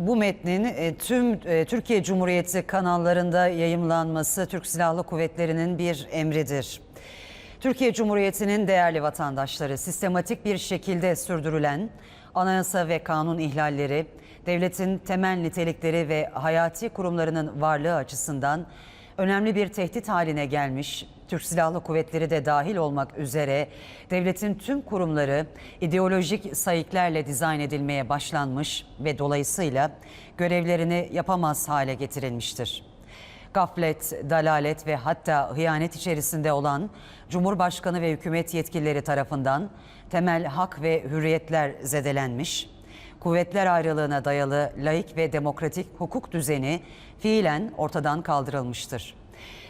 Bu metnin e, tüm e, Türkiye Cumhuriyeti kanallarında yayımlanması Türk Silahlı Kuvvetleri'nin bir emridir. Türkiye Cumhuriyeti'nin değerli vatandaşları sistematik bir şekilde sürdürülen anayasa ve kanun ihlalleri, devletin temel nitelikleri ve hayati kurumlarının varlığı açısından önemli bir tehdit haline gelmiş, Türk Silahlı Kuvvetleri de dahil olmak üzere devletin tüm kurumları ideolojik sayıklarla dizayn edilmeye başlanmış ve dolayısıyla görevlerini yapamaz hale getirilmiştir. Gaflet, dalalet ve hatta hıyanet içerisinde olan Cumhurbaşkanı ve hükümet yetkilileri tarafından temel hak ve hürriyetler zedelenmiş, kuvvetler ayrılığına dayalı laik ve demokratik hukuk düzeni fiilen ortadan kaldırılmıştır.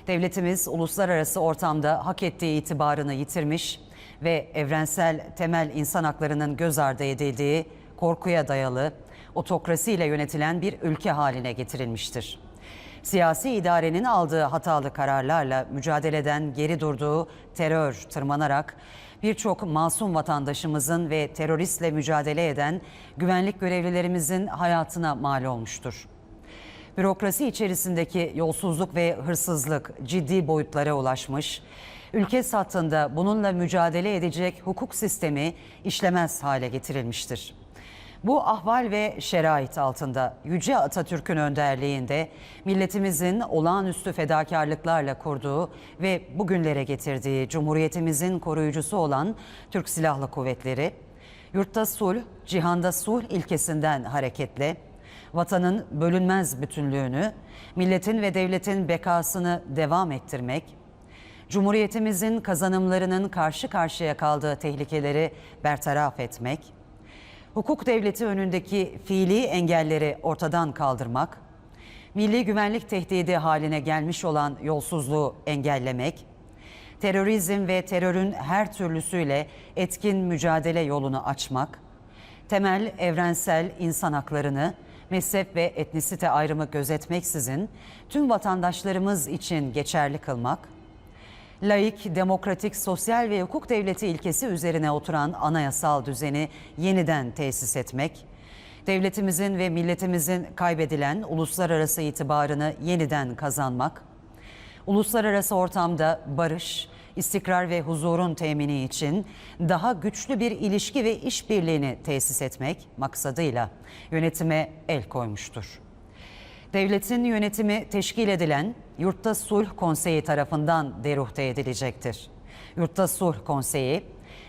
Devletimiz uluslararası ortamda hak ettiği itibarını yitirmiş ve evrensel temel insan haklarının göz ardı edildiği korkuya dayalı otokrasiyle yönetilen bir ülke haline getirilmiştir. Siyasi idarenin aldığı hatalı kararlarla mücadeleden geri durduğu terör tırmanarak birçok masum vatandaşımızın ve teröristle mücadele eden güvenlik görevlilerimizin hayatına mal olmuştur. Bürokrasi içerisindeki yolsuzluk ve hırsızlık ciddi boyutlara ulaşmış. Ülke sattığında bununla mücadele edecek hukuk sistemi işlemez hale getirilmiştir. Bu ahval ve şerait altında Yüce Atatürk'ün önderliğinde milletimizin olağanüstü fedakarlıklarla kurduğu ve bugünlere getirdiği Cumhuriyetimizin koruyucusu olan Türk Silahlı Kuvvetleri, yurtta sulh, cihanda sulh ilkesinden hareketle vatanın bölünmez bütünlüğünü, milletin ve devletin bekasını devam ettirmek, Cumhuriyetimizin kazanımlarının karşı karşıya kaldığı tehlikeleri bertaraf etmek, hukuk devleti önündeki fiili engelleri ortadan kaldırmak, milli güvenlik tehdidi haline gelmiş olan yolsuzluğu engellemek, terörizm ve terörün her türlüsüyle etkin mücadele yolunu açmak, temel evrensel insan haklarını mezhep ve etnisite ayrımı gözetmeksizin tüm vatandaşlarımız için geçerli kılmak, laik, demokratik, sosyal ve hukuk devleti ilkesi üzerine oturan anayasal düzeni yeniden tesis etmek, devletimizin ve milletimizin kaybedilen uluslararası itibarını yeniden kazanmak, uluslararası ortamda barış, istikrar ve huzurun temini için daha güçlü bir ilişki ve işbirliğini tesis etmek maksadıyla yönetime el koymuştur. Devletin yönetimi teşkil edilen Yurtta Sulh Konseyi tarafından deruhte edilecektir. Yurtta Sulh Konseyi,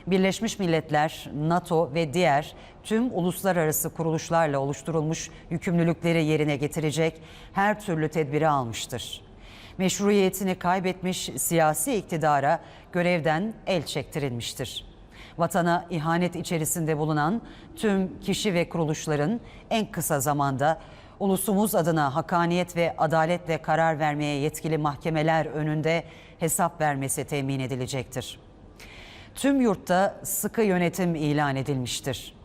Birleşmiş Milletler, NATO ve diğer tüm uluslararası kuruluşlarla oluşturulmuş yükümlülükleri yerine getirecek her türlü tedbiri almıştır meşruiyetini kaybetmiş siyasi iktidara görevden el çektirilmiştir. Vatana ihanet içerisinde bulunan tüm kişi ve kuruluşların en kısa zamanda ulusumuz adına hakaniyet ve adaletle karar vermeye yetkili mahkemeler önünde hesap vermesi temin edilecektir. Tüm yurtta sıkı yönetim ilan edilmiştir.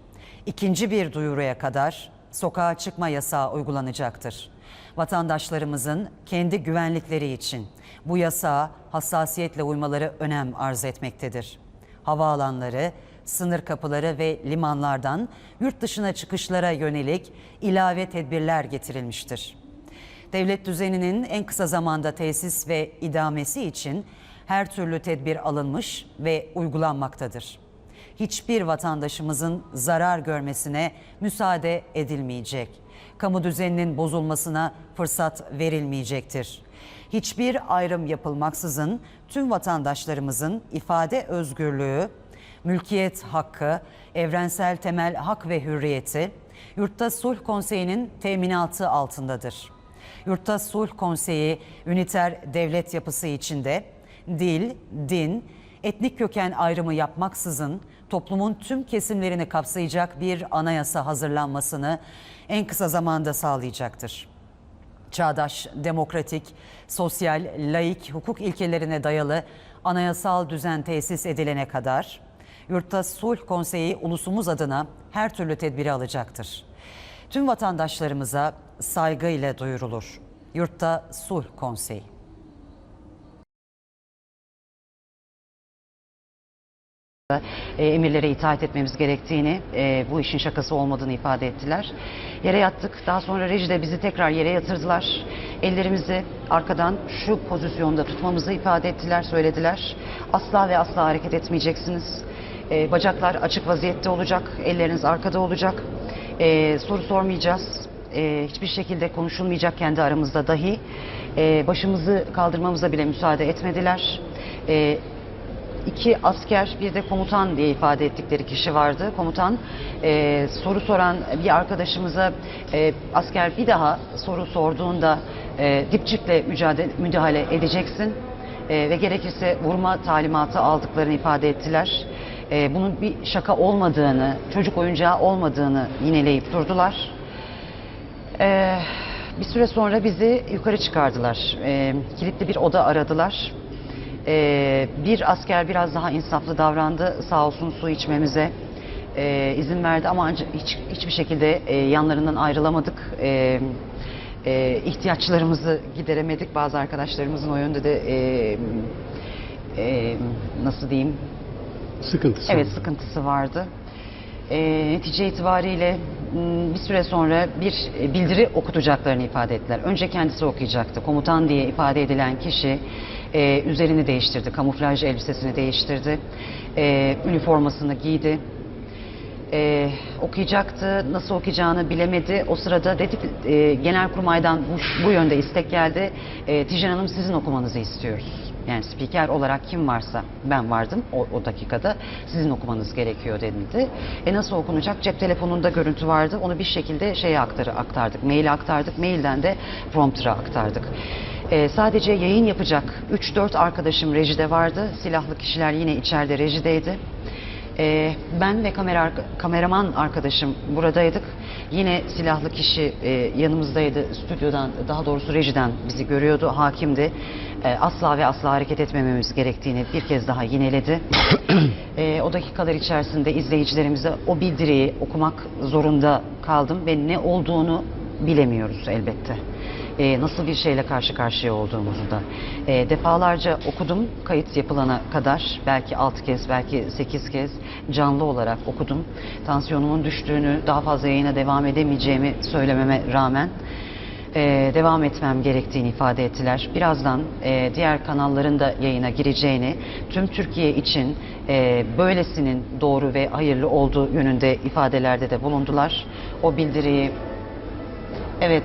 İkinci bir duyuruya kadar sokağa çıkma yasağı uygulanacaktır. Vatandaşlarımızın kendi güvenlikleri için bu yasağa hassasiyetle uymaları önem arz etmektedir. Havaalanları, sınır kapıları ve limanlardan yurt dışına çıkışlara yönelik ilave tedbirler getirilmiştir. Devlet düzeninin en kısa zamanda tesis ve idamesi için her türlü tedbir alınmış ve uygulanmaktadır hiçbir vatandaşımızın zarar görmesine müsaade edilmeyecek. Kamu düzeninin bozulmasına fırsat verilmeyecektir. Hiçbir ayrım yapılmaksızın tüm vatandaşlarımızın ifade özgürlüğü, mülkiyet hakkı, evrensel temel hak ve hürriyeti Yurtta Sulh Konseyi'nin teminatı altındadır. Yurtta Sulh Konseyi üniter devlet yapısı içinde dil, din, etnik köken ayrımı yapmaksızın toplumun tüm kesimlerini kapsayacak bir anayasa hazırlanmasını en kısa zamanda sağlayacaktır. Çağdaş, demokratik, sosyal, laik hukuk ilkelerine dayalı anayasal düzen tesis edilene kadar Yurtta Sulh Konseyi ulusumuz adına her türlü tedbiri alacaktır. Tüm vatandaşlarımıza saygıyla duyurulur. Yurtta Sulh Konseyi emirlere itaat etmemiz gerektiğini, e, bu işin şakası olmadığını ifade ettiler. Yere yattık. Daha sonra rejide bizi tekrar yere yatırdılar. Ellerimizi arkadan şu pozisyonda tutmamızı ifade ettiler, söylediler. Asla ve asla hareket etmeyeceksiniz. E, bacaklar açık vaziyette olacak, elleriniz arkada olacak. E, soru sormayacağız. E, hiçbir şekilde konuşulmayacak kendi aramızda dahi. E, başımızı kaldırmamıza bile müsaade etmediler. E, iki asker bir de komutan diye ifade ettikleri kişi vardı. Komutan e, soru soran bir arkadaşımıza e, asker bir daha soru sorduğunda e, dipçikle mücadele, müdahale edeceksin e, ve gerekirse vurma talimatı aldıklarını ifade ettiler. E, bunun bir şaka olmadığını, çocuk oyuncağı olmadığını yineleyip durdular. Ee, bir süre sonra bizi yukarı çıkardılar. Ee, kilitli bir oda aradılar. Ee, bir asker biraz daha insaflı davrandı. Sağ olsun su içmemize e, izin verdi ama hiç, hiçbir şekilde e, yanlarından ayrılamadık. Ee, e, ihtiyaçlarımızı gideremedik. Bazı arkadaşlarımızın o yönde de e, e, nasıl diyeyim Sıkıntısı. Evet sıkıntısı vardı. E, netice itibariyle m, bir süre sonra bir e, bildiri okutacaklarını ifade ettiler. Önce kendisi okuyacaktı. Komutan diye ifade edilen kişi e, üzerini değiştirdi. Kamuflaj elbisesini değiştirdi. E, üniformasını giydi. E, okuyacaktı. Nasıl okuyacağını bilemedi. O sırada dedi ki e, Genelkurmay'dan bu, bu yönde istek geldi. E, Tijen Hanım sizin okumanızı istiyoruz. Yani spiker olarak kim varsa ben vardım o, o dakikada sizin okumanız gerekiyor denildi. E nasıl okunacak? Cep telefonunda görüntü vardı. Onu bir şekilde şeye aktarı, aktardık. Maile aktardık. Mailden de prompter'a aktardık. E, sadece yayın yapacak 3-4 arkadaşım rejide vardı. Silahlı kişiler yine içeride rejideydi. Ee, ben ve kamera, kameraman arkadaşım buradaydık. Yine silahlı kişi e, yanımızdaydı. Stüdyodan, daha doğrusu rejiden bizi görüyordu. Hakimdi. Ee, asla ve asla hareket etmememiz gerektiğini bir kez daha yineledi. Ee, o dakikalar içerisinde izleyicilerimize o bildiriyi okumak zorunda kaldım ve ne olduğunu bilemiyoruz elbette. Ee, nasıl bir şeyle karşı karşıya olduğumuzu da. Ee, defalarca okudum kayıt yapılana kadar. Belki 6 kez, belki 8 kez canlı olarak okudum. Tansiyonumun düştüğünü, daha fazla yayına devam edemeyeceğimi söylememe rağmen e, devam etmem gerektiğini ifade ettiler. Birazdan e, diğer kanalların da yayına gireceğini, tüm Türkiye için e, böylesinin doğru ve hayırlı olduğu yönünde ifadelerde de bulundular. O bildiriyi Evet,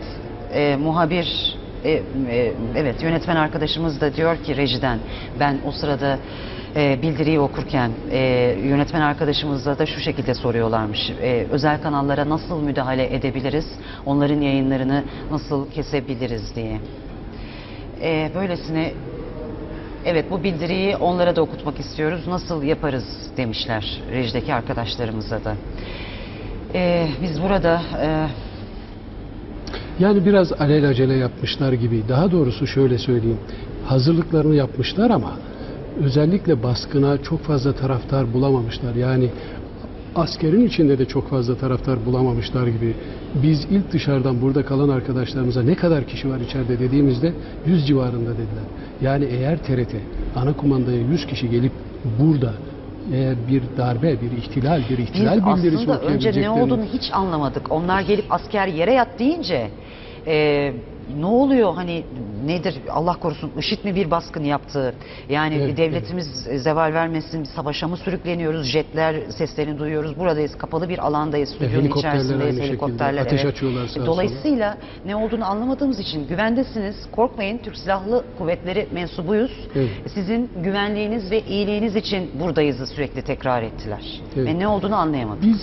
e, muhabir, e, e, evet yönetmen arkadaşımız da diyor ki rejiden ben o sırada e, bildiriyi okurken e, yönetmen arkadaşımızla da şu şekilde soruyorlarmış. E, özel kanallara nasıl müdahale edebiliriz, onların yayınlarını nasıl kesebiliriz diye. E, böylesine Evet bu bildiriyi onlara da okutmak istiyoruz. Nasıl yaparız demişler rejideki arkadaşlarımıza da. E, biz burada e, Yani biraz alelacele yapmışlar gibi. Daha doğrusu şöyle söyleyeyim. Hazırlıklarını yapmışlar ama özellikle baskına çok fazla taraftar bulamamışlar. Yani askerin içinde de çok fazla taraftar bulamamışlar gibi. Biz ilk dışarıdan burada kalan arkadaşlarımıza ne kadar kişi var içeride dediğimizde 100 civarında dediler. Yani eğer TRT ana kumandaya 100 kişi gelip burada eğer bir darbe, bir ihtilal, bir ihtilal Biz bildirisi aslında önce ne okuyabileceklerini- olduğunu hiç anlamadık. Onlar gelip asker yere yat deyince e, ne oluyor hani nedir Allah korusun IŞİD mi bir baskın yaptı? Yani Evet, devletimiz zeval vermesin savaşa mı sürükleniyoruz? Jetler seslerini duyuyoruz. Buradayız kapalı bir alandayız. Stüdyonun helikopterler içerisindeyiz. Helikopterler Ateş evet. açıyorlar sağa sola. Dolayısıyla ne olduğunu anlamadığımız için güvendesiniz. Korkmayın Türk Silahlı Kuvvetleri mensubuyuz. Evet. Sizin güvenliğiniz ve iyiliğiniz için buradayızı sürekli tekrar ettiler. Evet. Ve ne olduğunu anlayamadık. Biz